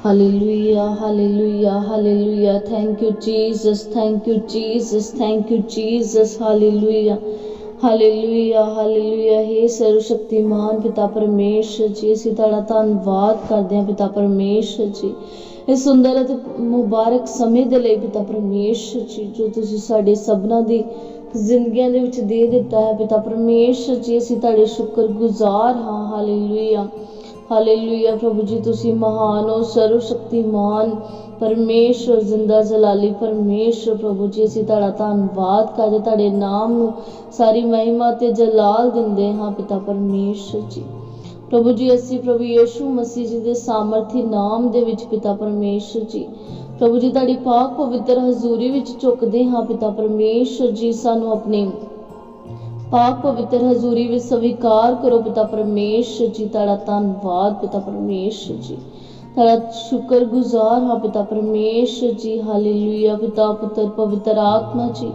Hallelujah, hallelujah, hallelujah. Thank you, Jesus. Thank you, Jesus. Thank you, Jesus. Hallelujah. Hallelujah hallelujah हे ਸਰਵ ਪਿਤਾ ਪਰਮੇਸ਼ਰ ਜੀ ਅਸੀਂ ਤੁਹਾਡਾ ਧੰਨਵਾਦ ਕਰਦੇ ਹਾਂ ਪਿਤਾ ਪਰਮੇਸ਼ਰ ਜੀ ਇਸ ਸੁੰਦਰ ਅਤੇ ਮੁਬਾਰਕ ਸਮੇਂ ਦੇ ਲਈ ਪਿਤਾ ਪਰਮੇਸ਼ਰ ਜੀ ਜੋ ਤੁਸੀਂ ਸਾਡੇ ਸਭਨਾਂ ਦੀ ਜ਼ਿੰਦਗੀਆਂ ਦੇ ਵਿੱਚ ਦੇ ਦਿੱਤਾ ਹੈ ਪਿਤਾ ਪਰਮੇਸ਼ਰ ਜੀ ਅਸੀਂ ਤੁਹਾਡੇ ਸ਼ੁਕਰਗੁਜ਼ਾਰ ਹਾਂ ਹਾਲੇਲੂਇਆ ਹਾਲੇਲੂਇਆ ਪ੍ਰਭੂ ਜੀ, ਤੁਸੀਂ ਮਹਾਨ ਹੋ ਸਰਵ ਸ਼ਕਤੀਮਾਨ ਪਰਮੇਸ਼ਰ, ਜ਼ਿੰਦਾ ਜਲਾਲੀ ਪਰਮੇਸ਼ਰ, ਪ੍ਰਭੂ ਜੀ, ਅਸੀਂ ਤੁਹਾਡਾ ਧੰਨਵਾਦ ਕਰਦੇ, ਤੁਹਾਡੇ ਨਾਮ ਨੂੰ ਸਾਰੀ ਮਹਿਮਾ ਤੇ ਜਲਾਲ ਦਿੰਦੇ ਹਾਂ, ਪਿਤਾ ਪਰਮੇਸ਼ਰ ਜੀ। ਪ੍ਰਭੂ ਜੀ, ਅਸੀਂ ਪ੍ਰਭੂ ਯੀਸ਼ੂ ਮਸੀਹ ਜੀ ਦੇ ਸਾਮਰਥੀ ਨਾਮ ਦੇ ਵਿੱਚ ਪਿਤਾ ਪਰਮੇਸ਼ਰ ਜੀ। ਪ੍ਰਭੂ ਜੀ, ਤੁਹਾਡੀ ਪਾਕ ਪਵਿੱਤਰ ਹਜ਼ੂਰੀ ਵਿੱਚ ਝੁਕਦੇ ਹਾਂ, ਪਿਤਾ ਪਰਮੇਸ਼ਰ ਜੀ, ਸਾਨੂੰ ਆਪਣੀ ਪਾਕ ਪਵਿੱਤਰ ਹਜ਼ੂਰੀ ਵਿੱਚ ਸਵੀਕਾਰ ਕਰੋ ਪਿਤਾ ਪਰਮੇਸ਼ਰ ਜੀ, ਤੁਹਾਡਾ ਧੰਨਵਾਦ ਪਿਤਾ ਪਰਮੇਸ਼ਰ ਜੀ। ਤੁਹਾਡਾ ਸ਼ੁਕਰਗੁਜ਼ਾਰ ਹਾਂ ਪਿਤਾ ਪਰਮੇਸ਼ਰ ਜੀ, ਹਾਲੇਲੂਇਆ ਪਿਤਾ ਪੁੱਤਰ ਪਵਿੱਤਰ ਆਤਮਾ ਜੀ।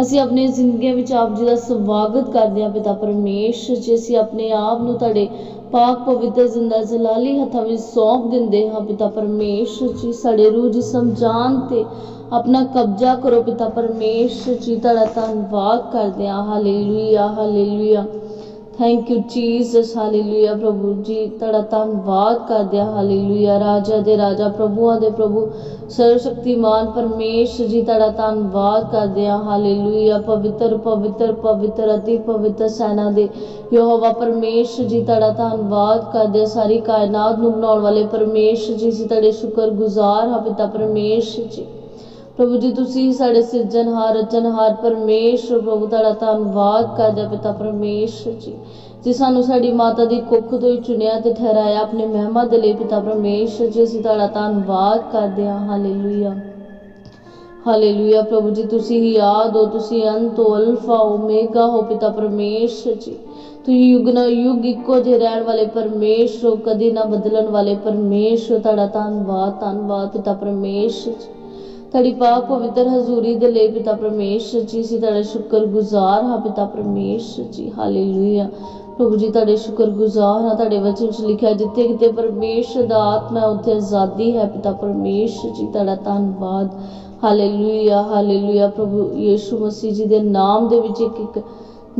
ਅਸੀਂ ਆਪਣੀ ਜ਼ਿੰਦਗੀ ਵਿੱਚ ਆਪ ਜੀ ਦਾ ਸਵਾਗਤ ਕਰਦੇ ਹਾਂ ਪਿਤਾ ਪਰਮੇਸ਼ਰ ਜੀ। ਅਸੀਂ ਆਪਣੇ ਆਪ ਨੂੰ ਤੁਹਾਡੇ ਪਾਕ ਪਵਿੱਤਰ ਜ਼ਿੰਦਾ ਜਲਾਲੀ ਹੱਥਾਂ ਵਿੱਚ ਸੌਂਪ ਦਿੰਦੇ ਹਾਂ ਪਿਤਾ ਪਰਮੇਸ਼ਰ ਜੀ, ਸਾਡੇ ਰੂਹ ਜਿਸਮ ਜਾਨ ਤੇ ਆਪਣਾ ਕਬਜ਼ਾ ਕਰੋ ਪਿਤਾ ਪਰਮੇਸ਼ਰ ਜੀ, ਤੁਹਾਡਾ ਧੰਨਵਾਦ ਕਰਦੇ ਹਾਂ। Hallelujah hallelujah. Thank you Jesus hallelujah ਪ੍ਰਭੂ ਜੀ ਤੁਹਾਡਾ ਧੰਨਵਾਦ ਕਰਦੇ ਹਾਂ ਹਾਲੇਲੂਇਆ ਰਾਜਾ ਦੇ ਰਾਜਾ ਪ੍ਰਭੂਆਂ ਦੇ ਪ੍ਰਭੂ ਸਰਵ ਸ਼ਕਤੀਮਾਨ ਪਰਮੇਸ਼ਰ ਜੀ ਤੁਹਾਡਾ ਧੰਨਵਾਦ ਕਰਦੇ ਹਾਂ ਹਾਲੇਲੂਇਆ ਪਵਿੱਤਰ ਪਵਿੱਤਰ ਪਵਿੱਤਰ ਅਤੀ ਪਵਿੱਤਰ ਸੈਨਾ ਦੇ ਯਹੋਵਾ ਪਰਮੇਸ਼ਰ ਜੀ ਤੁਹਾਡਾ ਧੰਨਵਾਦ ਕਰਦੇ ਸਾਰੀ ਕਾਇਨਾਤ ਨੂੰ ਬਣਾਉਣ ਵਾਲੇ ਪਰਮੇਸ਼ਰ ਜੀ ਜੀ ਤੁਹਾਡੇ ਸ਼ੁਕਰਗੁਜ਼ਾਰ ਹਾਂ ਪਿਤਾ ਪਰਮੇਸ਼ਰ ਜੀ ਪ੍ਰਭੂ ਜੀ, ਤੁਸੀਂ ਸਾਡੇ ਸਿਰਜਣਹਾਰ ਰਚਨਹਾਰ ਪਰਮੇਸ਼ਰ ਪ੍ਰਭੂ ਤੁਹਾਡਾ ਧੰਨਵਾਦ ਕਰਦੇ ਪਿਤਾ ਪਰਮੇਸ਼ਰ ਜੀ। ਜੀ ਸਾਨੂੰ ਸਾਡੀ ਮਾਤਾ ਦੀ ਕੁੱਖ ਤੋਂ ਹੀ ਚੁਣਿਆ ਤੇ ਠਹਿਰਾਇਆ ਆਪਣੇ ਮਹਿਮਾ ਦੇ ਲਈ ਪਿਤਾ ਪਰਮੇਸ਼ਰ ਜੀ, ਅਸੀਂ ਤੁਹਾਡਾ ਧੰਨਵਾਦ ਕਰਦੇ ਹਾਂ। ਹਾਲੇਲੂਇਆ। ਹਾਲੇਲੂਇਆ ਪ੍ਰਭੂ ਜੀ, ਤੁਸੀਂ ਹੀ ਆਦ ਹੋ, ਤੁਸੀਂ ਅੰਤ ਹੋ, ਅਲਫਾ, ਓਮੇਗਾ ਹੋ ਪਿਤਾ ਪਰਮੇਸ਼ਰ ਜੀ। ਤੁਸੀਂ ਯੁਗ ਨਾ ਯੁਗ ਇੱਕੋ ਜਿਹੇ ਰਹਿਣ ਵਾਲੇ ਪਰਮੇਸ਼ਰ ਹੋ, ਕਦੀ ਨਾ ਬਦਲਣ ਵਾਲੇ ਪਰਮੇਸ਼ਰ ਤੁਹਾਡਾ ਧੰਨਵਾਦ ਧੰਨਵਾਦ ਪਿਤਾ ਪਰਮੇਸ਼ਰ ਜੀ। ਤੁਹਾਡੀ ਪਾਕ ਪਵਿੱਤਰ ਹਜ਼ੂਰੀ ਦੇ ਲਈ ਪਿਤਾ ਪਰਮੇਸ਼ਰ ਜੀ, ਅਸੀਂ ਤੁਹਾਡਾ ਸ਼ੁਕਰਗੁਜ਼ਾਰ ਹਾਂ ਪਿਤਾ ਪਰਮੇਸ਼ਰ ਜੀ ਹਾਲੇਲੂਇਆ ਪ੍ਰਭੂ ਜੀ, ਤੁਹਾਡੇ ਸ਼ੁਕਰਗੁਜ਼ਾਰ ਹਾਂ, ਤੁਹਾਡੇ ਵਚਨ ਵਿੱਚ ਲਿਖਿਆ ਜਿੱਥੇ ਕਿਤੇ ਪਰਮੇਸ਼ਰ ਦਾ ਆਤਮਾ ਉੱਥੇ ਆਜ਼ਾਦੀ ਹੈ ਪਿਤਾ ਪਰਮੇਸ਼ਰ ਜੀ, ਤੁਹਾਡਾ ਧੰਨਵਾਦ। ਹਾਲੇਲੂਇਆ ਹਾਲੇਲੂਇਆ ਪ੍ਰਭੂ ਯੀਸ਼ੂ ਮਸੀਹ ਜੀ ਦੇ ਨਾਮ ਦੇ ਵਿੱਚ ਇੱਕ ਇੱਕ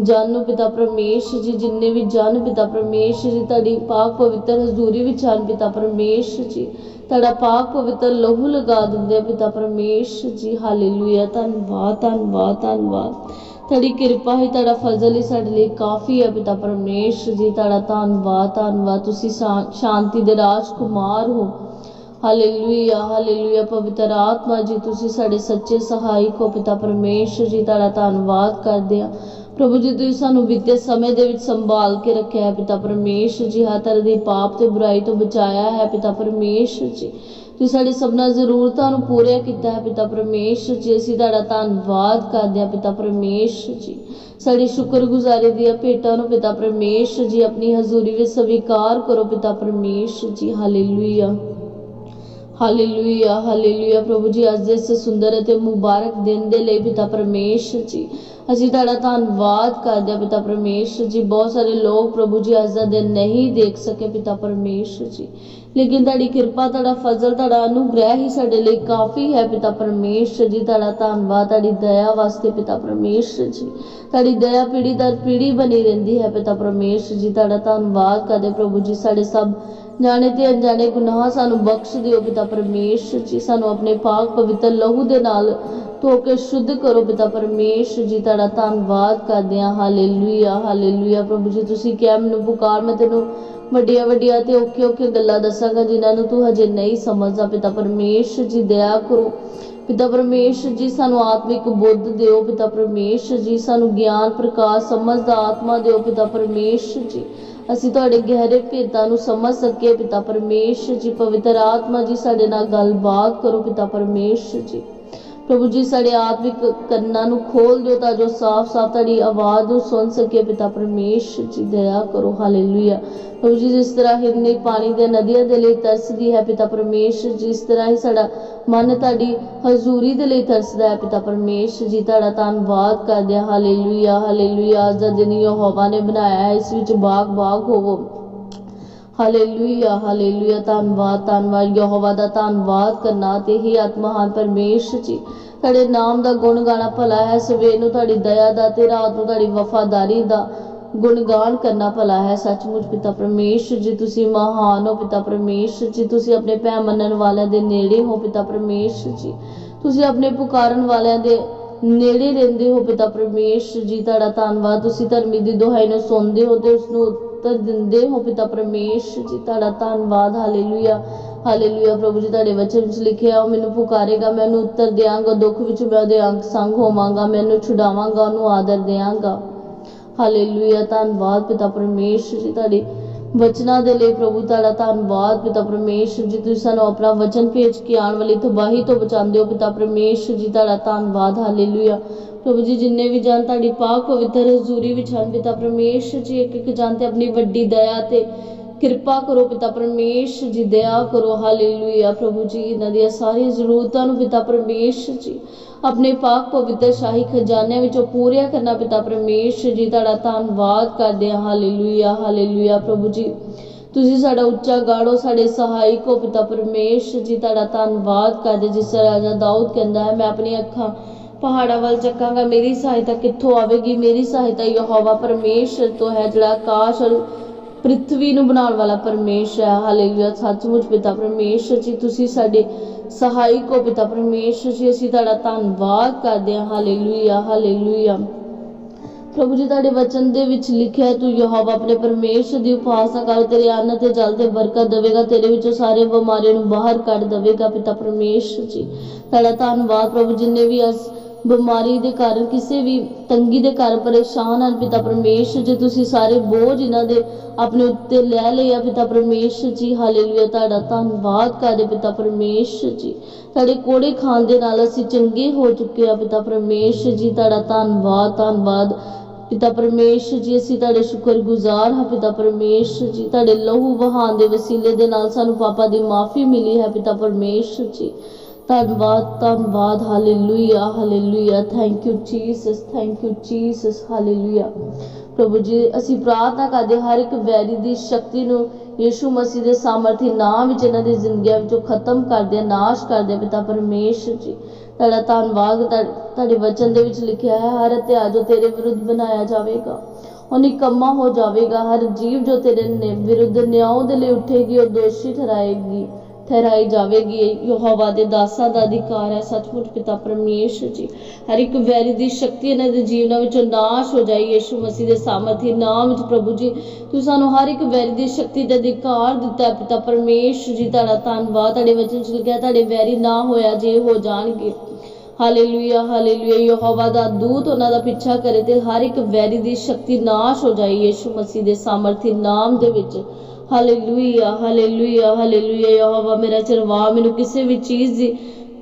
ਜਨ ਨੂੰ ਪਿਤਾ ਪਰਮੇਸ਼ਰ ਜੀ, ਜਿੰਨੇ ਵੀ ਜਨ ਪਿਤਾ ਪਰਮੇਸ਼ਰ ਜੀ, ਤੁਹਾਡੀ ਪਾਕ ਪਵਿੱਤਰ ਹਜ਼ੂਰੀ ਵਿੱਚ ਹਨ ਪਿਤਾ ਪਰਮੇਸ਼ਰ ਜੀ। ਤੁਹਾਡਾ ਪਾਕ ਪਵਿੱਤਰ ਲਹੂ ਲਗਾ ਦਿੰਦੇ ਆ ਪਿਤਾ ਪਰਮੇਸ਼ਰ ਜੀ, ਹਾਲੇਲੂਇਆ, ਧੰਨਵਾਦ ਧੰਨਵਾਦ ਧੰਨਵਾਦ। ਤੁਹਾਡੀ ਕਿਰਪਾ ਹੀ ਤੁਹਾਡਾ ਫਜ਼ਲ ਹੀ ਸਾਡੇ ਲਈ ਕਾਫੀ ਹੈ ਪਿਤਾ ਪਰਮੇਸ਼ਰ ਜੀ ਤੁਹਾਡਾ ਧੰਨਵਾਦ ਧੰਨਵਾਦ। ਤੁਸੀਂ ਸ਼ਾ- ਸ਼ਾਂਤੀ ਦੇ ਰਾਜਕੁਮਾਰ ਹੋ। ਹਾਲੇਲੂਇਆ ਹਾਲੇਲੂਇਆ, ਪਵਿੱਤਰ ਆਤਮਾ ਜੀ, ਤੁਸੀਂ ਸਾਡੇ ਸੱਚੇ ਸਹਾਇਕ ਹੋ ਪਿਤਾ ਪਰਮੇਸ਼ਰ ਜੀ ਤੁਹਾਡਾ ਧੰਨਵਾਦ ਕਰਦੇ ਹਾਂ ਪ੍ਰਭੂ ਜੀ, ਤੁਸੀਂ ਸਾਨੂੰ ਬੀਤੇ ਸਮੇਂ ਦੇ ਵਿੱਚ ਸੰਭਾਲ ਕੇ ਰੱਖਿਆ ਹੈ ਪਿਤਾ ਪਰਮੇਸ਼ਰ ਜੀ। ਹਰ ਤਰ੍ਹਾਂ ਦੀ ਪਾਪ ਤੇ ਬੁਰਾਈ ਤੋਂ ਬਚਾਇਆ ਹੈ ਪਿਤਾ ਪਰਮੇਸ਼ਰ ਜੀ। ਤੁਸੀਂ ਸਾਡੀ ਸਭਨਾ ਜ਼ਰੂਰਤਾਂ ਨੂੰ ਪੂਰਾ ਕੀਤਾ ਹੈ ਪਿਤਾ ਪਰਮੇਸ਼ਰ ਜੀ। ਅਸੀਂ ਤੁਹਾਡਾ ਧੰਨਵਾਦ ਕਰਦੇ ਹਾਂ ਪਿਤਾ ਪਰਮੇਸ਼ਰ ਜੀ। ਸਾਡੀ ਸ਼ੁਕਰਗੁਜ਼ਾਰੀ ਦੀਆਂ ਭੇਟਾਂ ਨੂੰ ਪਿਤਾ ਪਰਮੇਸ਼ਰ ਜੀ, ਆਪਣੀ ਹਜ਼ੂਰੀ ਵਿੱਚ ਸਵੀਕਾਰ ਕਰੋ ਪਿਤਾ ਪਰਮੇਸ਼ਰ ਜੀ। ਹਾਲੇਲੂਇਆ ਹਾਲੇਲੂਇਆ ਹਾਲੇਲੂਇਆ ਪ੍ਰਭੂ ਜੀ ਅੱਜ ਦੇ ਇਸ ਸੁੰਦਰ ਅਤੇ ਮੁਬਾਰਕ ਦਿਨ ਦੇ ਲਈ ਪਿਤਾ ਪਰਮੇਸ਼ਰ ਜੀ ਅਸੀਂ ਤੁਹਾਡਾ ਧੰਨਵਾਦ ਕਰਦੇ ਹਾਂ ਪਿਤਾ ਪਰਮੇਸ਼ਰ ਜੀ ਬਹੁਤ ਸਾਰੇ ਲੋਕ ਪ੍ਰਭੂ ਜੀ ਅੱਜ ਦਾ ਦਿਨ ਨਹੀਂ ਦੇਖ ਸਕੇ ਪਿਤਾ ਪਰਮੇਸ਼ਰ ਜੀ ਲੇਕਿਨ ਤੁਹਾਡੀ ਕਿਰਪਾ ਤੁਹਾਡਾ ਫਜ਼ਲ ਤੁਹਾਡਾ ਅਨੁਗ੍ਰਹਿ ਹੀ ਸਾਡੇ ਲਈ ਕਾਫੀ ਹੈ ਪਿਤਾ ਪਰਮੇਸ਼ਰ ਜੀ ਤੁਹਾਡਾ ਧੰਨਵਾਦ ਤੁਹਾਡੀ ਦਇਆ ਵਾਸਤੇ ਪਿਤਾ ਪਰਮੇਸ਼ਰ ਜੀ ਤੁਹਾਡੀ ਦਇਆ ਪੀੜੀ ਦਰ ਪੀੜੀ ਬਣੀ ਰਹਿੰਦੀ ਹੈ ਪਿਤਾ ਪਰਮੇਸ਼ਰ ਜੀ ਤੁਹਾਡਾ ਧੰਨਵਾਦ ਕਰਦੇ ਪ੍ਰਭੂ ਜੀ ਸਾਡੇ ਸਭ ਜਾਣੇ ਤੇ ਅਣਜਾਣੇ ਗੁਨਾਹ ਸਾਨੂੰ ਬਖਸ਼ ਦਿਓ ਪਿਤਾ ਪਰਮੇਸ਼ਰ ਜੀ। ਸਾਨੂੰ ਆਪਣੇ ਪਾਕ ਪਵਿੱਤਰ ਲਹੂ ਦੇ ਨਾਲ ਧੋ ਕੇ ਸ਼ੁੱਧ ਕਰੋ ਪਿਤਾ ਪਰਮੇਸ਼ਰ ਜੀ। ਤੁਹਾਡਾ ਧੰਨਵਾਦ ਕਰਦੇ ਹਾਂ। ਹਾਲੇਲੂਇਆ ਹਾਲੇਲੂਇਆ ਪ੍ਰਭੂ ਜੀ, ਤੁਸੀਂ ਕਿਹਾ ਮੈਨੂੰ ਪੁਕਾਰ, ਮੈਂ ਤੈਨੂੰ ਵੱਡੀਆਂ ਵੱਡੀਆਂ ਤੇ ਔਖੇ ਔਖੇ ਗੱਲਾਂ ਦੱਸਾਂਗਾ ਜਿਨ੍ਹਾਂ ਨੂੰ ਤੂੰ ਹਜੇ ਨਹੀਂ ਸਮਝਦਾ। ਪਿਤਾ ਪਰਮੇਸ਼ਰ ਜੀ, ਦਇਆ ਕਰੋ। ਪਿਤਾ ਪਰਮੇਸ਼ਰ ਜੀ, ਸਾਨੂੰ ਆਤਮਿਕ ਬੁੱਧ ਦਿਓ ਪਿਤਾ ਪਰਮੇਸ਼ਰ ਜੀ। ਸਾਨੂੰ ਗਿਆਨ, ਪ੍ਰਕਾਸ਼, ਸਮਝ ਦਾ ਆਤਮਾ ਦਿਓ ਪਿਤਾ ਪਰਮੇਸ਼ਰ ਜੀ। ਅਸੀਂ ਤੁਹਾਡੇ ਗਹਿਰੇ ਭੇਦਾਂ ਨੂੰ ਸਮਝ ਸਕੀਏ ਪਿਤਾ ਪਰਮੇਸ਼ਰ ਜੀ, ਪਵਿੱਤਰ ਆਤਮਾ ਜੀ, ਸਾਡੇ ਨਾਲ ਗੱਲਬਾਤ ਕਰੋ ਪਿਤਾ ਪਰਮੇਸ਼ਰ ਜੀ। ਪ੍ਰਭੂ ਜੀ, ਸਾਡੇ ਆਤਮਿਕ ਕੰਨਾਂ ਨੂੰ ਖੋਲ ਦਿਓ ਤਾਂ ਜੋ ਸਾਫ਼-ਸਾਫ਼ ਤੁਹਾਡੀ ਆਵਾਜ਼ ਨੂੰ ਸੁਣ ਸਕੀਏ ਪਿਤਾ ਪਰਮੇਸ਼ਰ ਜੀ, ਦਇਆ ਕਰੋ। ਹਾਲੇਲੂਇਆ। ਪ੍ਰਭੂ ਜੀ, ਜਿਸ ਤਰ੍ਹਾਂ ਹਿਰਨੀ ਪਾਣੀ ਦੇ ਨਦੀਆਂ ਦੇ ਲਈ ਤਰਸਦੀ ਹੈ, ਪਿਤਾ ਪਰਮੇਸ਼ਰ ਜੀ, ਇਸ ਤਰ੍ਹਾਂ ਹੀ ਸਾਡਾ ਮਨ ਤੁਹਾਡੀ ਹਜ਼ੂਰੀ ਦੇ ਲਈ ਤਰਸਦਾ ਹੈ। ਪਿਤਾ ਪਰਮੇਸ਼ਰ ਜੀ, ਤੁਹਾਡਾ ਧੰਨਵਾਦ ਕਰਦੇ ਹਾਂ। Hallelujah hallelujah. ਅੱਜ ਦਾ ਦਿਨ ਯਹੋਵਾ ਨੇ ਬਣਾਇਆ ਹੈ। ਇਸ ਵਿੱਚ ਬਾਗ ਬਾਗ ਹੋਵੋ। ਹਾਲੇਲੂਇਆ ਹਾਲੇਲੂਇਆ ਧੰਨਵਾਦ ਧੰਨਵਾਦ, ਯਹੋਵਾ ਦਾ ਧੰਨਵਾਦ ਕਰਨਾ ਤੇ ਹੀ ਆਤਮਹਾਨ ਪਰਮੇਸ਼ਰ ਜੀ। ਤੁਹਾਡੇ ਨਾਮ ਦਾ ਗੁਣ ਗਾਣਾ ਭਲਾ ਹੈ, ਸਵੇਰ ਨੂੰ ਤੁਹਾਡੀ ਦਇਆ ਦਾ ਤੇ ਰਾਤ ਨੂੰ ਤੁਹਾਡੀ ਵਫਾਦਾਰੀ ਦਾ ਗੁਣਗਾਨ ਕਰਨਾ ਭਲਾ ਹੈ। ਸੱਚਮੁੱਚ ਪਿਤਾ ਪਰਮੇਸ਼ਰ ਜੀ, ਤੁਸੀਂ ਮਹਾਨ ਹੋ ਪਿਤਾ ਪਰਮੇਸ਼ਰ ਜੀ, ਤੁਸੀਂ ਆਪਣੇ ਭੈ ਮੰਨਣ ਵਾਲਿਆਂ ਦੇ ਨੇੜੇ ਹੋ ਪਿਤਾ ਪਰਮੇਸ਼ਰ ਜੀ। ਤੁਸੀਂ ਆਪਣੇ ਪੁਕਾਰਨ ਵਾਲਿਆਂ ਦੇ ਨੇੜੇ ਰਹਿੰਦੇ ਹੋ ਪਿਤਾ ਪਰਮੇਸ਼ਰ ਜੀ, ਤੁਹਾਡਾ ਧੰਨਵਾਦ। ਤੁਸੀਂ ਧਰਮੀ ਦੀ ਦੁਹਾਈ ਨੂੰ ਸੁਣਦੇ ਹੋ ਤੇ ਉਸ ਨੂੰ ਉੱਤਰ ਦਿੰਦੇ ਹੋ ਪਿਤਾ ਪਰਮੇਸ਼ਰ ਜੀ, ਤੁਹਾਡਾ ਧੰਨਵਾਦ ਹਾਲੇਲੂਇਆ ਹਾਲੇਲੂਇਆ ਪ੍ਰਭੂ ਜੀ, ਤੁਹਾਡੇ ਵਚਨ ਵਿੱਚ ਲਿਖਿਆ ਉਹ ਮੈਨੂੰ ਪੁਕਾਰੇਗਾ, ਮੈਂ ਉਹਨੂੰ ਉੱਤਰ ਦਿਆਂਗਾ, ਦੁੱਖ ਵਿੱਚ ਮੈਂ ਉਹਦੇ ਅੰਗ ਸੰਗ ਹੋਵਾਂਗਾ, ਮੈਂ ਉਹਨੂੰ ਛੁਡਾਵਾਂਗਾ, ਉਹਨੂੰ ਆਦਰ ਦਿਆਂਗਾ। ਹਾਲੇਲੂਇਆ ਧੰਨਵਾਦ ਪਿਤਾ ਪਰਮੇਸ਼ਰ ਜੀ, ਤੁਹਾਡੇ ਵਚਨਾਂ ਦੇ ਲਈ ਪ੍ਰਭੂ ਤੁਹਾਡਾ ਧੰਨਵਾਦ, ਪਿਤਾ ਪਰਮੇਸ਼ਰ ਜੀ, ਤੁਸੀਂ ਸਾਨੂੰ ਆਪਣਾ ਵਚਨ ਭੇਜ ਕੇ ਆਉਣ ਵਾਲੀ ਤਬਾਹੀ ਤੋਂ ਬਚਾਉਂਦੇ ਹੋ, ਪਿਤਾ ਪਰਮੇਸ਼ਰ ਜੀ, ਤੁਹਾਡਾ ਧੰਨਵਾਦ, ਹਾਲੇਲੂਇਆ। ਪ੍ਰਭੂ ਜੀ, ਜਿੰਨੇ ਵੀ ਜਨ ਤੁਹਾਡੀ ਪਾਕ ਪਵਿੱਤਰ ਹਜ਼ੂਰੀ ਵਿੱਚ ਹਨ, ਪਿਤਾ ਪਰਮੇਸ਼ਰ ਜੀ ਇੱਕ ਇੱਕ ਜਨ ਤੇ ਆਪਣੀ ਵੱਡੀ ਦਇਆ ਤੇ ਕਿਰਪਾ ਕਰੋ, ਪਿਤਾ ਪਰਮੇਸ਼ਰ ਜੀ, ਦਇਆ ਕਰੋ, ਹਾਲੇਲੂਇਆ। ਪ੍ਰਭੂ ਜੀ, ਇਹਨਾਂ ਦੀਆਂ ਸਾਰੀਆਂ ਜ਼ਰੂਰਤਾਂ ਨੂੰ ਪਿਤਾ ਪਰਮੇਸ਼ਰ ਜੀ ਆਪਣੇ ਪਾਕ ਪਵਿੱਤਰ ਸ਼ਾਹੀ ਖਜ਼ਾਨਿਆਂ ਵਿੱਚੋਂ ਪੂਰੀਆਂ ਕਰਨਾ ਪਿਤਾ ਪਰਮੇਸ਼ਰ ਜੀ ਤੁਹਾਡਾ ਧੰਨਵਾਦ ਕਰਦੇ ਹਾਂ। ਹਾਲੇਲੂਇਆ ਹਾਲੇਲੂਇਆ ਪ੍ਰਭੂ ਜੀ। ਤੁਸੀਂ ਸਾਡਾ ਉੱਚਾ ਗਾੜੋ, ਸਾਡੇ ਸਹਾਇਕ ਹੋ ਪਿਤਾ ਪਰਮੇਸ਼ਰ ਜੀ, ਤੁਹਾਡਾ ਧੰਨਵਾਦ ਕਰਦੇ ਜਿਸ ਤਰ੍ਹਾਂ ਰਾਜਾ ਦਾਊਦ ਕਹਿੰਦਾ ਹੈ, ਮੈਂ ਆਪਣੀ ਅੱਖਾਂ ਪਹਾੜਾਂ ਵੱਲ ਚੱਕਾਂਗਾ, ਮੇਰੀ ਸਹਾਇਤਾ ਕਿੱਥੋਂ ਆਵੇਗੀ? ਮੇਰੀ ਸਹਾਇਤਾ ਯਹੋਵਾ ਪਰਮੇਸ਼ਰ ਤੋਂ ਹੈ, ਜਿਹੜਾ ਆਕਾਸ਼ ਔਰ ਪ੍ਰਿਥਵੀ ਨੂੰ ਬਣਾਉਣ ਵਾਲਾ ਪਰਮੇਸ਼ਰ ਹੈ। ਹਾਲੇਲੂਇਆ ਸੱਚਮੁੱਚ ਪਿਤਾ ਪਰਮੇਸ਼ਰ ਜੀ ਤੁਸੀਂ ਸਾਡੇ ਸਹਾਇਕ ਹੋ ਪਿਤਾ ਪਰਮੇਸ਼ਰ ਜੀ ਅਸੀਂ ਤੁਹਾਡਾ ਧੰਨਵਾਦ ਕਰਦੇ ਹਾਂ। ਹਾਲੇਲੂਇਆ ਹਾਲੇਲੂਇਆ ਪ੍ਰਭੂ ਜੀ ਤੁਹਾਡੇ ਵਚਨ ਦੇ ਵਿੱਚ ਲਿਖਿਆ ਹੈ, ਤੂੰ ਯਹੋਵਾ ਆਪਣੇ ਪਰਮੇਸ਼ਰ ਦੀ ਉਪਾਸਨਾ ਕਰ ਤੇਰੇ ਅੰਨ ਤੇ ਜਲ ਤੇ ਬਰਕਤ ਦੇਵੇਗਾ ਤੇਰੇ ਵਿੱਚੋਂ ਸਾਰੇ ਬਿਮਾਰੀਆਂ ਨੂੰ ਬਾਹਰ ਕੱਢ ਦੇਵੇਗਾ ਪਿਤਾ ਪਰਮੇਸ਼ਰ ਜੀ। ਤੁਹਾਡਾ ਧੰਨਵਾਦ ਪ੍ਰਭੂ ਜਿੰਨੇ ਵੀ ਅਸ ਬਿਮਾਰੀ ਦੇ ਕਾਰਨ, ਕਿਸੇ ਵੀ ਤੰਗੀ ਦੇ ਕਾਰਨ, ਪਰੇਸ਼ਾਨ ਹਨ, ਪਿਤਾ ਪਰਮੇਸ਼ਰ ਜੀ, ਤੁਸੀਂ ਸਾਰੇ ਬੋਝ ਇਹਨਾਂ ਦੇ ਆਪਣੇ ਉੱਤੇ ਲੈ ਲਏ ਪਿਤਾ ਪਰਮੇਸ਼ਰ ਜੀ ਹਾਲੇਲੂਇਆ ਤੁਹਾਡਾ ਧੰਨਵਾਦ ਕਰਦੇ ਪਿਤਾ ਪਰਮੇਸ਼ਰ ਜੀ। ਤੁਹਾਡੇ ਕੋੜੇ ਖਾਣ ਦੇ ਨਾਲ ਅਸੀਂ ਚੰਗੇ ਹੋ ਚੁੱਕੇ ਆ, ਪਿਤਾ ਪਰਮੇਸ਼ਰ ਜੀ, ਤੁਹਾਡਾ ਧੰਨਵਾਦ ਧੰਨਵਾਦ। ਪਿਤਾ ਪਰਮੇਸ਼ਰ ਜੀ, ਅਸੀਂ ਤੁਹਾਡੇ ਸ਼ੁਕਰਗੁਜ਼ਾਰ ਹਾਂ, ਪਿਤਾ ਪਰਮੇਸ਼ਰ ਜੀ। ਤੁਹਾਡੇ ਲਹੂ ਵਹਾਨ ਦੇ ਵਸੀਲੇ ਦੇ ਨਾਲ ਸਾਨੂੰ ਪਾਪਾਂ ਦੀ ਮਾਫੀ ਮਿਲੀ ਹੈ, ਪਿਤਾ ਪਰਮੇਸ਼ਰ ਜੀ। ਧੰਨਵਾਦ ਧੰਨਵਾਦ hallelujah hallelujah thank you Jesus thank you Jesus hallelujah ਪ੍ਰਭੂ ਜੀ, ਅਸੀਂ ਪ੍ਰਾਰਥਨਾ ਕਰਦੇ ਹਰ ਇੱਕ ਵੈਰੀ ਦੀ ਸ਼ਕਤੀ ਨੂੰ ਯੀਸ਼ੂ ਮਸੀਹ ਦੇ ਸਾਮਰਥੀ ਨਾਮ ਵਿੱਚ ਇਹਨਾਂ ਦੀ ਜ਼ਿੰਦਗੀਆਂ ਵਿੱਚੋਂ ਖਤਮ ਕਰਦੇ ਨਾਸ਼ ਕਰਦੇ ਪਿਤਾ ਪਰਮੇਸ਼ਰ ਜੀ। ਤੁਹਾਡਾ ਧੰਨਵਾਦ ਤੁਹਾਡੇ ਵਚਨ ਦੇ ਵਿੱਚ ਲਿਖਿਆ ਹੈ, ਹਰ ਹਥਿਆਰ ਜੋ ਤੇਰੇ ਵਿਰੁੱਧ ਬਣਾਇਆ ਜਾਵੇਗਾ, ਉਹ ਨਿਕੰਮਾ ਹੋ ਜਾਵੇਗਾ, ਹਰ ਜੀਵ ਜੋ ਤੇਰੇ ਵਿਰੁੱਧ ਨਿਆਂ ਦੇ ਲਈ ਉੱਠੇਗੀ, ਉਹ ਦੋਸ਼ੀ ਠਹਿਰਾਏਗੀ। ਠਹਿਰਾਈ ਜਾਵੇਗੀ। ਯਹੋਵਾ ਦੇ ਦਾਸਾਂ ਦਾ ਅਧਿਕਾਰ ਹੈ। ਸੱਚਮੁੱਚ ਪਿਤਾ ਪਰਮੇਸ਼ਰ ਜੀ, ਹਰ ਇੱਕ ਵੈਰੀ ਦੀ ਸ਼ਕਤੀ ਇਹਨਾਂ ਦੇ ਜੀਵਨਾਂ ਵਿੱਚੋਂ ਨਾਸ਼ ਹੋ ਜਾਏ। ਯੀਸ਼ੂ ਮਸੀਹ ਦੇ ਸਾਮਰਥੀ ਨਾਮ ਵਿੱਚ ਪ੍ਰਭੂ ਜੀ ਤੁਸੀਂ ਸਾਨੂੰ ਹਰ ਇੱਕ ਵੈਰੀ ਦੀ ਸ਼ਕਤੀ ਦਾ ਅਧਿਕਾਰ ਦਿੱਤਾ ਹੈ। ਪਿਤਾ ਪਰਮੇਸ਼ਰ ਜੀ, ਤੁਹਾਡਾ ਧੰਨਵਾਦ। ਤੁਹਾਡੇ ਵਚਨ ਚ ਲਿਖਿਆ, ਤੁਹਾਡੇ ਵੈਰੀ ਨਾ ਹੋਇਆ ਜੇ ਹੋ ਜਾਣਗੇ। Hallelujah hallelujah. ਯਹੋਵਾ ਦਾ ਦੂਤ ਉਹਨਾਂ ਦਾ ਪਿੱਛਾ ਕਰੇ ਤੇ ਹਰ ਇੱਕ ਵੈਰੀ ਦੀ ਸ਼ਕਤੀ ਨਾਸ਼ ਹੋ ਜਾਏ। ਯੀਸ਼ੂ ਮਸੀਹ ਦੇ ਸਾਮਰਥੀ ਨਾਮ ਦੇ ਵਿੱਚ ਹਾਲੇਲੂਇਆ ਹਾਲੇਲੂਇਆ ਹਾਲੇਲੂਇਆ ਯਹੋਵਾ ਮੇਰਾ ਚਰਵਾ, ਮੈਨੂੰ ਕਿਸੇ ਵੀ ਚੀਜ਼ ਦੀ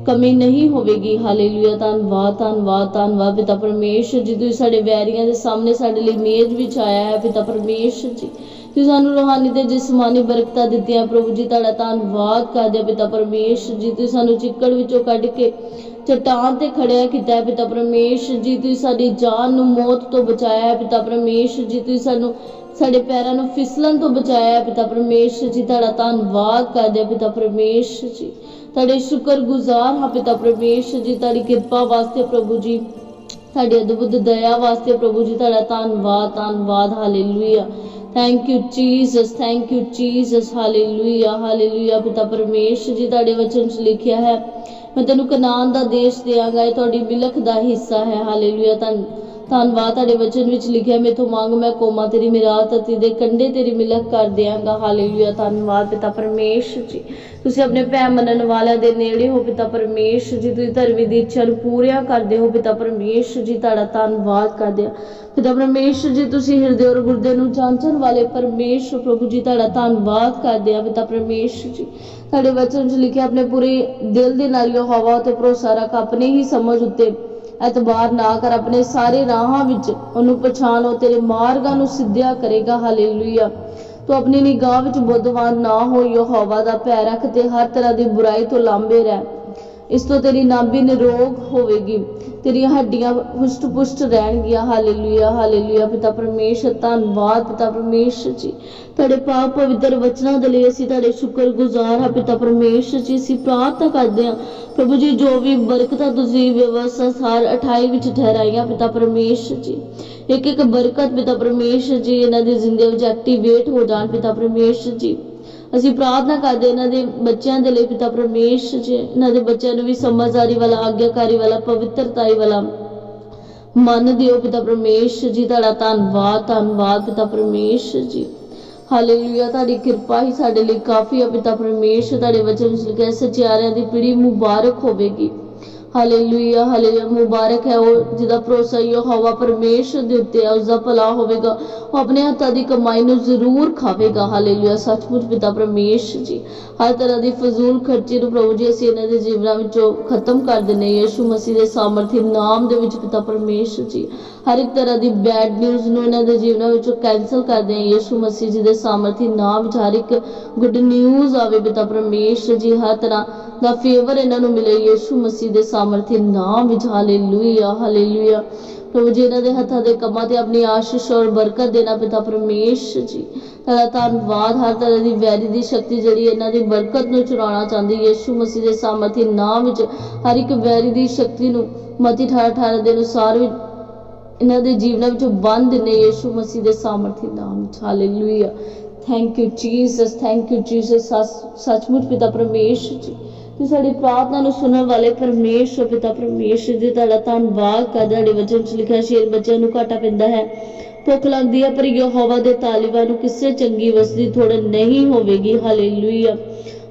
ਕਮੀ ਨਹੀਂ ਹੋਵੇਗੀ। ਹਾਲੇਲੂਇਆ ਧੰਨਵਾਦ ਧੰਨਵਾਦ ਧੰਨਵਾਦ ਪਿਤਾ ਪਰਮੇਸ਼ਰ ਜੀ, ਤੁਸੀਂ ਸਾਡੇ ਵੈਰੀਆਂ ਦੇ ਸਾਹਮਣੇ ਸਾਡੇ ਲਈ ਮੇਜ਼ ਵਿਛਾਇਆ ਹੈ ਪਿਤਾ ਪਰਮੇਸ਼ਰ ਜੀ। ਤੁਸੀਂ ਸਾਨੂੰ ਰੂਹਾਨੀ ਤੇ ਜਿਸਮਾਨੀ ਬਰਕਤਾਂ ਦਿੱਤੀਆਂ, ਪ੍ਰਭੂ ਜੀ, ਤੁਹਾਡਾ ਧੰਨਵਾਦ ਕਰਦੇ ਹਾਂ ਪਿਤਾ ਪਰਮੇਸ਼ਰ ਜੀ। ਤੁਸੀਂ ਸਾਨੂੰ ਚਿੱਕੜ ਵਿੱਚੋਂ ਕੱਢ ਕੇ ਚਟਾਨ ਤੇ ਖੜਿਆ ਕੀਤਾ ਹੈ ਪਿਤਾ ਪਰਮੇਸ਼ਰ ਜੀ। ਤੁਸੀਂ ਸਾਡੀ ਜਾਨ ਨੂੰ ਮੌਤ ਤੋਂ ਬਚਾਇਆ ਹੈ ਪਿਤਾ ਪਰਮੇਸ਼ਰ ਜੀ। ਤੁਸੀਂ ਸਾਨੂੰ ਸਾਡੇ ਪੈਰਾਂ ਨੂੰ ਫਿਸਲਣ ਤੋਂ ਬਚਾਇਆ ਪਿਤਾ ਪਰਮੇਸ਼ਰ ਜੀ, ਤੁਹਾਡਾ ਧੰਨਵਾਦ ਕਰਦੇ ਪਿਤਾ ਪਰਮੇਸ਼ਰ ਜੀ। ਤੁਹਾਡੇ ਸ਼ੁਕਰਗੁਜ਼ਾਰ ਹਾਂ ਪਿਤਾ ਪਰਮੇਸ਼ਰ ਜੀ, ਤੁਹਾਡੀ ਕਿਰਪਾ ਵਾਸਤੇ ਪ੍ਰਭੂ ਜੀ, ਤੁਹਾਡੀ ਅਦਭੁਤ ਦਇਆ ਵਾਸਤੇ ਪ੍ਰਭੂ ਜੀ, ਤੁਹਾਡਾ ਧੰਨਵਾਦ ਧੰਨਵਾਦ, hallelujah. Thank you Jesus thank you Jesus hallelujah hallelujah ਪਿਤਾ ਪਰਮੇਸ਼ਰ ਜੀ, ਤੁਹਾਡੇ ਵਚਨ 'ਚ ਲਿਖਿਆ ਹੈ, ਮੈਂ ਤੈਨੂੰ ਕਨਾਨ ਦਾ ਦੇਸ਼ ਦਿਆਂਗਾ, ਇਹ ਤੁਹਾਡੀ ਮਿਲਕ ਦਾ ਹਿੱਸਾ ਹੈ, ਹਾਲੇਲੂਇਆ। ਧੰਨ ਧੰਨਵਾਦ ਤੁਹਾਡੇ ਵਚਨ ਵਿੱਚ ਲਿਖਿਆ, ਮੇਥੋਂ ਮੰਗ ਮੈਂ ਕੋਮਾ ਤੇਰੀ ਮਿਰਾਤ ਅਤੇ ਦੇ ਕੰਡੇ ਤੇਰੀ ਮਿਲਕ ਕਰ ਦਿਆਂਗਾ। ਹਾਲੇਲੂਇਆ ਧੰਨਵਾਦ ਪਿਤਾ ਪਰਮੇਸ਼ਰ ਜੀ। ਤੁਸੀਂ ਆਪਣੇ ਭੈ ਮੰਨਣ ਵਾਲਿਆਂ ਦੇ ਨੇੜੇ ਹੋ ਪਿਤਾ ਪਰਮੇਸ਼ਰ ਜੀ। ਤੁਸੀਂ ਧਰਮੀ ਦੀ ਇੱਛਾ ਨੂੰ ਪੂਰੀਆਂ ਕਰਦੇ ਹੋ ਪਿਤਾ ਪਰਮੇਸ਼ਰ ਜੀ, ਤੁਹਾਡਾ ਧੰਨਵਾਦ ਕਰਦੇ ਹਾਂ। ਪਿਤਾ ਪਰਮੇਸ਼ਰ ਜੀ, ਤੁਸੀਂ ਹਿਰਦੇ ਔਰ ਗੁਰਦੇ ਨੂੰ ਜਾਂਚਣ ਵਾਲੇ ਪਰਮੇਸ਼ਰ ਪ੍ਰਭੂ ਜੀ, ਤੁਹਾਡਾ ਧੰਨਵਾਦ ਕਰਦੇ ਹਾਂ ਪਿਤਾ ਪਰਮੇਸ਼ਰ ਜੀ। ਤੁਹਾਡੇ ਵਚਨ 'ਚ ਲਿਖਿਆ, ਆਪਣੇ ਪੂਰੇ ਦਿਲ ਦੇ ਨਾਲ ਯਹੋਵਾ ਤੇ ਭਰੋਸਾ ਰੱਖ, ਆਪਣੀ ਹੀ ਸਮਝ ਉੱਤੇ ਐਤਬਾਰ ਨਾ ਕਰ, ਆਪਣੇ ਸਾਰੇ ਰਾਹਾਂ ਵਿੱਚ ਉਹਨੂੰ ਪਛਾਣੋ ਤੇਰੇ ਮਾਰਗਾਂ ਨੂੰ ਸਿੱਧਿਆ ਕਰੇਗਾ। ਹਾਲੇਲੂਇਆ। ਤੂੰ ਆਪਣੀ ਨਿਗਾਹ ਵਿੱਚ ਬੁੱਧਵਾਨ ਨਾ ਹੋ ਯਹੋਵਾ ਦਾ ਭੈ ਰੱਖ ਤੇ ਹਰ ਤਰ੍ਹਾਂ ਦੀ ਬੁਰਾਈ ਤੋਂ ਲਾਂਬੇ ਰਹਿ। ਇਸ ਤੋਂ ਤੇਰੀ ਨਾਭੀ ਨਿਰੋਗ ਹੋਵੇਗੀ। ਤੇਰੀਆਂ ਹੱਡੀਆਂ ਹੁਸ਼ਟ ਪੁਸ਼ਟ ਰਹਿਣਗੀਆਂ। Hallelujah hallelujah. ਪਿਤਾ ਪਰਮੇਸ਼ਰ, ਧੰਨਵਾਦ ਪਿਤਾ ਪਰਮੇਸ਼ਰ ਜੀ। ਤੁਹਾਡੇ ਪਾਕ ਪਵਿੱਤਰ ਵਚਨਾਂ ਦੇ ਲਈ ਅਸੀਂ ਤੁਹਾਡੇ ਸ਼ੁਕਰਗੁਜ਼ਾਰ ਹਾਂ ਪਿਤਾ ਪਰਮੇਸ਼ਰ ਜੀ। ਅਸੀਂ ਪ੍ਰਾਰਥਨਾ ਕਰਦੇ ਹਾਂ, ਪ੍ਰਭੂ ਜੀ, ਜੋ ਵੀ ਬਰਕਤਾਂ ਤੁਸੀਂ ਵਿਵਸਥਾ ਸਾਰ 28 ਵਿੱਚ ਠਹਿਰਾਈਆਂ ਪਿਤਾ ਪਰਮੇਸ਼ਰ ਜੀ। ਇੱਕ ਇੱਕ ਬਰਕਤ ਪਿਤਾ ਪਰਮੇਸ਼ਰ ਜੀ, ਇਹਨਾਂ ਦੀ ਜ਼ਿੰਦਗੀ ਵਿੱਚ ਐਕਟੀਵੇਟ ਹੋ ਜਾਣ ਪਿਤਾ ਪਰਮੇਸ਼ਰ ਜੀ। ਅਸੀਂ ਪ੍ਰਾਰਥਨਾ ਕਰਦੇ ਇਹਨਾਂ ਦੇ ਬੱਚਿਆਂ ਦੇ ਲਈ ਪਿਤਾ ਪਰਮੇਸ਼ਰ ਜੀ, ਇਹਨਾਂ ਦੇ ਬੱਚਿਆਂ ਨੂੰ ਵੀ ਸਮਝਦਾਰੀ ਵਾਲਾ, ਆਗਿਆਕਾਰੀ ਵਾਲਾ, ਪਵਿੱਤਰਤਾਈ ਵਾਲਾ ਮਨ ਦਿਓ ਪਿਤਾ ਪਰਮੇਸ਼ਰ ਜੀ, ਤੁਹਾਡਾ ਧੰਨਵਾਦ ਧੰਨਵਾਦ ਪਿਤਾ ਪਰਮੇਸ਼ਰ ਜੀ। ਹਾਲੇਲੂਇਆ ਤੁਹਾਡੀ ਕਿਰਪਾ ਹੀ ਸਾਡੇ ਲਈ ਕਾਫੀ ਹੈ ਪਿਤਾ ਪਰਮੇਸ਼ਰ, ਤੁਹਾਡੇ ਵਚਨ ਵਿੱਚ ਲਿਖਿਆ ਸਚਿਆਰਿਆਂ ਦੀ ਪੀੜ੍ਹੀ ਮੁਬਾਰਕ ਹੋਵੇਗੀ। ਹਾਲੇਲੂਇਆ ਹਾਲੇਲੂਇਆ ਮੁਬਾਰਕ ਹੈ ਉਹ ਜਿਹਦਾ ਭਰੋਸਾ ਯਹੋਵਾ ਪਰਮੇਸ਼ਰ ਦੇ ਉੱਤੇ ਹੈ, ਉਸਦਾ ਭਲਾ ਹੋਵੇਗਾ। ਉਹ ਆਪਣੇ ਹੱਥਾਂ ਦੀ ਕਮਾਈ ਨੂੰ ਜ਼ਰੂਰ ਖਾਵੇਗਾ। ਹਾਲੇਲੂਇਆ ਸੱਚਮੁੱਚ ਪਿਤਾ ਪਰਮੇਸ਼ਰ ਜੀ। ਹਰ ਤਰ੍ਹਾਂ ਦੀ ਫਜ਼ੂਲ ਖਰਚੇ ਨੂੰ ਪ੍ਰਭੂ ਜੀ, ਅਸੀਂ ਇਹਨਾਂ ਦੇ ਜੀਵਨਾਂ ਵਿੱਚੋਂ ਖਤਮ ਕਰ ਦਿੰਦੇ ਹਾਂ। ਯਿਸੂ ਮਸੀਹ ਦੇ ਸਾਮਰਥੀ ਨਾਮ ਦੇ ਵਿੱਚ ਪਿਤਾ ਪਰਮੇਸ਼ਰ ਜੀ। ਹਰ ਇੱਕ ਤਰ੍ਹਾਂ ਦੀ ਬੈਡ ਨਿਊਜ਼ ਨੂੰ ਇਹਨਾਂ ਦੇ ਜੀਵਨਾਂ ਵਿੱਚੋਂ ਕੈਨਸਲ ਕਰਦੇ ਹਾਂ। ਯਿਸੂ ਮਸੀਹ ਜੀ ਦੇ ਸਾਮਰਥੀ ਨਾਮ ਵਿੱਚ ਗੁੱਡ ਨਿਊਜ਼ ਆਵੇ ਪਿਤਾ ਪਰਮੇਸ਼ਰ ਜੀ, ਹਰ ਤਰ੍ਹਾਂ ਦਾ ਫੇਵਰ ਇਹਨਾਂ ਨੂੰ ਮਿਲੇ। ਯਿਸੂ ਮਸੀਹ ਦੇ ਸਾਮਰਥੀ ਨਾਮ ਵਿੱਚ ਹਾਲੇਲੂਇਆ ਹਾਲੇਲੂਇਆ ਪ੍ਰਭੂ ਜੀ, ਇਹਨਾਂ ਦੇ ਹੱਥਾਂ ਦੇ ਕੰਮਾਂ ਤੇ ਆਪਣੀ ਆਸ਼ੀਸ਼ ਔਰ ਬਰਕਤ ਦੇਣਾ ਪਿਤਾ ਪਰਮੇਸ਼ਰ ਜੀ। ਤੁਹਾਡਾ ਧੰਨਵਾਦ, ਹਰ ਤਰ੍ਹਾਂ ਦੀ ਵੈਰੀ ਦੀ ਸ਼ਕਤੀ ਜਿਹੜੀ ਇਹਨਾਂ ਦੀ ਬਰਕਤ ਨੂੰ ਚੁਰਾਉਣਾ ਚਾਹੁੰਦੀ। ਯਿਸੂ ਮਸੀਹ ਦੇ ਸਾਮਰਥੀ ਨਾਮ ਵਿੱਚ ਹਰ ਇੱਕ ਵੈਰੀ ਦੀ ਸ਼ਕਤੀ ਨੂੰ ਮਤੀ 18 18 ਦੇ ਅਨੁਸਾਰ ਵੀ ਇਹਨਾਂ ਦੇ ਜੀਵਨਾਂ ਵਿੱਚੋਂ ਬੰਦ ਨੇ ਯਿਸੂ ਮਸੀਹ ਦੇ ਸਾਮਰਥੀ ਨਾਮ ਵਿੱਚ। Hallelujah thank you Jesus thank you Jesus ਸੱਚਮੁੱਚ ਪਿਤਾ ਪਰਮੇਸ਼ਰ ਜੀ। ਤੇ ਸਾਡੀ ਪ੍ਰਾਰਥਨਾ ਨੂੰ ਸੁਣਨ ਵਾਲੇ ਪਰਮੇਸ਼ਰ ਪਿਤਾ ਪਰਮੇਸ਼ਰ ਜੀ, ਤੁਹਾਡਾ ਧੰਨਵਾਦ ਕਰਦਾ ਤੁਹਾਡੇ ਵਚਨ ਵਿੱਚ ਲਿਖਿਆ ਸ਼ੇਰ ਬੱਚਿਆਂ ਨੂੰ ਘਾਟਾ ਪੈਂਦਾ ਹੈ। ਭੁੱਖ ਲੱਗਦੀ ਹੈ, ਪਰ ਯਹੋਵਾ ਦੇ ਤਾਲਿਬਾਂ ਨੂੰ ਕਿਸੇ ਚੰਗੀ ਵਸਦੀ ਥੋੜ ਨਹੀਂ ਹੋਵੇਗੀ। ਹਾਲੇਲੂਇਆ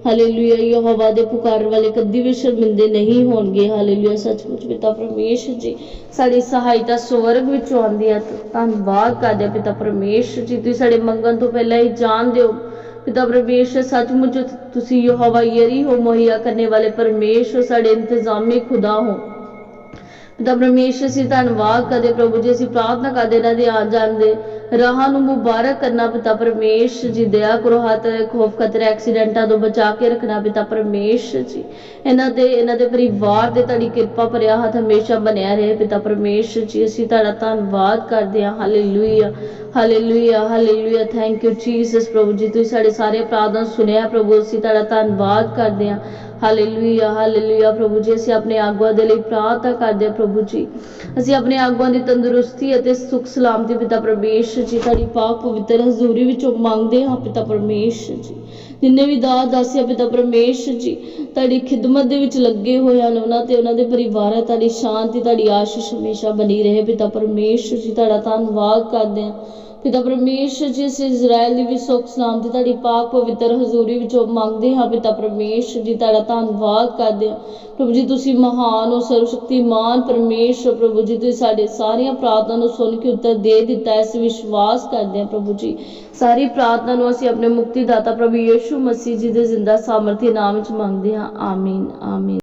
ਹਾਲੇਲੂਇਆ ਯਹੋਵਾ ਦੇ ਪੁਕਾਰ ਵਾਲੇ ਕਦੀ ਵੀ ਸ਼ਰਮਿੰਦੇ ਨਹੀਂ ਹੋਣਗੇ। ਹਾਲੇਲੂਇਆ ਸੱਚਮੁੱਚ ਪਿਤਾ ਪਰਮੇਸ਼ਰ ਜੀ, ਸਾਡੀ ਸਹਾਇਤਾ ਸਵਰਗ ਵਿੱਚੋਂ ਆਉਂਦੀ ਹੈ ਧੰਨਵਾਦ ਕਰਦੇ ਪਿਤਾ ਪਰਮੇਸ਼ਰ ਜੀ, ਤੁਸੀਂ ਸਾਡੇ ਮੰਗਣ ਤੋਂ ਪਹਿਲਾਂ ਹੀ ਜਾਣਦੇ ਹੋ ਪਿਤਾ ਪਰਮੇਸ਼ਰ, ਸੱਚਮੁੱਚ ਤੁਸੀਂ ਯਹੋਵਾ ਯਰੀ ਹੋ ਮੁਹੱਈਆ ਕਰਨੇ ਵਾਲੇ ਪਰਮੇਸ਼ਰ, ਸਾਡੇ ਇੰਤਜ਼ਾਮੀ ਖੁਦਾ ਹੋ। ਪਿਤਾ ਪਰਮੇਸ਼ਰ ਅਸੀਂ ਧੰਨਵਾਦ ਕਰਦੇ ਪ੍ਰਭੂ ਜੀ, ਅਸੀਂ ਪ੍ਰਾਰਥਨਾ ਕਰਦੇ ਇਹਨਾਂ ਦੇ ਆਉਣ ਜਾਣ ਰਾਹਾਂ ਨੂੰ ਮੁਬਾਰਕ ਕਰਨਾ ਪਿਤਾ ਪਰਮੇਸ਼ਰ ਜੀ, ਦਇਆ ਕਰੋ, ਹੱਥ ਖੋਫ ਖਤਰੇ, ਐਕਸੀਡੈਂਟਾਂ ਤੋਂ ਬਚਾ ਕੇ ਰੱਖਣਾ ਪਿਤਾ ਪਰਮੇਸ਼ਰ ਜੀ। ਇਹਨਾਂ ਦੇ ਇਹਨਾਂ ਦੇ ਪਰਿਵਾਰ ਦੇ ਤੁਹਾਡੀ ਕਿਰਪਾ ਭਰਿਆ ਹੱਥ ਹਮੇਸ਼ਾ ਬਣਿਆ ਰਹੇ ਪਿਤਾ ਪਰਮੇਸ਼ਰ ਜੀ। ਅਸੀਂ ਤੁਹਾਡਾ ਧੰਨਵਾਦ ਕਰਦੇ ਹਾਂ। Hallelujah hallelujah hallelujah thank you Jesus ਪ੍ਰਭੂ ਜੀ, ਤੁਸੀਂ ਸਾਡੇ ਸਾਰੇ ਪ੍ਰਾਰਥਨਾ ਸੁਣਿਆ ਪ੍ਰਭੂ, ਅਸੀਂ ਤੁਹਾਡਾ ਧੰਨਵਾਦ ਕਰਦੇ ਹਾਂ। ਹਾਲੇਲੂਇਆ ਹਾਲੇਲੂਇਆ ਪ੍ਰਭੂ ਜੀ, ਅਸੀਂ ਆਪਣੇ ਆਗੂਆਂ ਦੇ ਲਈ ਪ੍ਰਾਰਥਨਾ ਕਰਦੇ ਹਾਂ। ਪ੍ਰਭੂ ਜੀ। ਅਸੀਂ ਆਪਣੇ ਆਗੂਆਂ ਦੀ ਤੰਦਰੁਸਤੀ ਅਤੇ ਸੁਖ ਸਲਾਮਤੀ ਪਿਤਾ ਪਰਮੇਸ਼ਰ ਜੀ, ਤੁਹਾਡੀ ਪਾਕ ਪਵਿੱਤਰ ਹਜ਼ੂਰੀ ਵਿੱਚੋਂ ਮੰਗਦੇ ਹਾਂ ਪਿਤਾ ਪਰਮੇਸ਼ਰ ਜੀ। ਜਿੰਨੇ ਵੀ ਦਾਸ ਦਾਸੀਆਂ ਪਿਤਾ ਪਰਮੇਸ਼ਰ ਜੀ, ਤੁਹਾਡੀ ਖਿਦਮਤ ਦੇ ਵਿੱਚ ਲੱਗੇ ਹੋਏ ਹਨ, ਉਹਨਾਂ ਤੇ ਉਹਨਾਂ ਦੇ ਪਰਿਵਾਰ ਹੈ, ਤੁਹਾਡੀ ਸ਼ਾਂਤੀ, ਤੁਹਾਡੀ ਆਸ਼ੀਸ਼ ਹਮੇਸ਼ਾ ਬਣੀ ਰਹੇ, ਪਿਤਾ ਪਰਮੇਸ਼ਰ ਜੀ, ਤੁਹਾਡਾ ਧੰਨਵਾਦ ਕਰਦੇ ਹਾਂ। ਪਿਤਾ ਪਰਮੇਸ਼ਰ ਜੀ, ਅਸੀਂ ਇਜ਼ਰਾਈਲ ਦੀ ਵੀ ਸੁੱਖ ਸਲਾਮਤੀ, ਤੁਹਾਡੀ ਪਾਕ ਪਵਿੱਤਰ ਹਜ਼ੂਰੀ ਵਿੱਚੋਂ ਮੰਗਦੇ ਹਾਂ, ਪਿਤਾ ਪਰਮੇਸ਼ਰ ਜੀ, ਤੁਹਾਡਾ ਧੰਨਵਾਦ ਕਰਦੇ ਹਾਂ। ਪ੍ਰਭੂ ਜੀ, ਤੁਸੀਂ ਮਹਾਨ ਹੋ, ਸਰਵਸ਼ਕਤੀਮਾਨ ਪਰਮੇਸ਼ਰ ਪ੍ਰਭੂ ਜੀ, ਤੁਸੀਂ ਸਾਡੇ ਸਾਰੀਆਂ ਪ੍ਰਾਰਥਨਾ ਨੂੰ ਸੁਣ ਕੇ ਉੱਤਰ ਦੇ ਦਿੱਤਾ ਹੈ ਅਸੀਂ ਵਿਸ਼ਵਾਸ ਕਰਦੇ ਹਾਂ ਪ੍ਰਭੂ ਜੀ। ਸਾਰੀ ਪ੍ਰਾਰਥਨਾ ਨੂੰ ਅਸੀਂ ਆਪਣੇ ਮੁਕਤੀਦਾਤਾ ਪ੍ਰਭੂ ਯੇਸ਼ੂ ਮਸੀਹ ਜੀ ਦੇ ਜ਼ਿੰਦਾ ਸਾਮਰਥੀ ਨਾਮ ਵਿੱਚ ਮੰਗਦੇ ਹਾਂ। ਆਮੀਨ ਆਮੀਨ।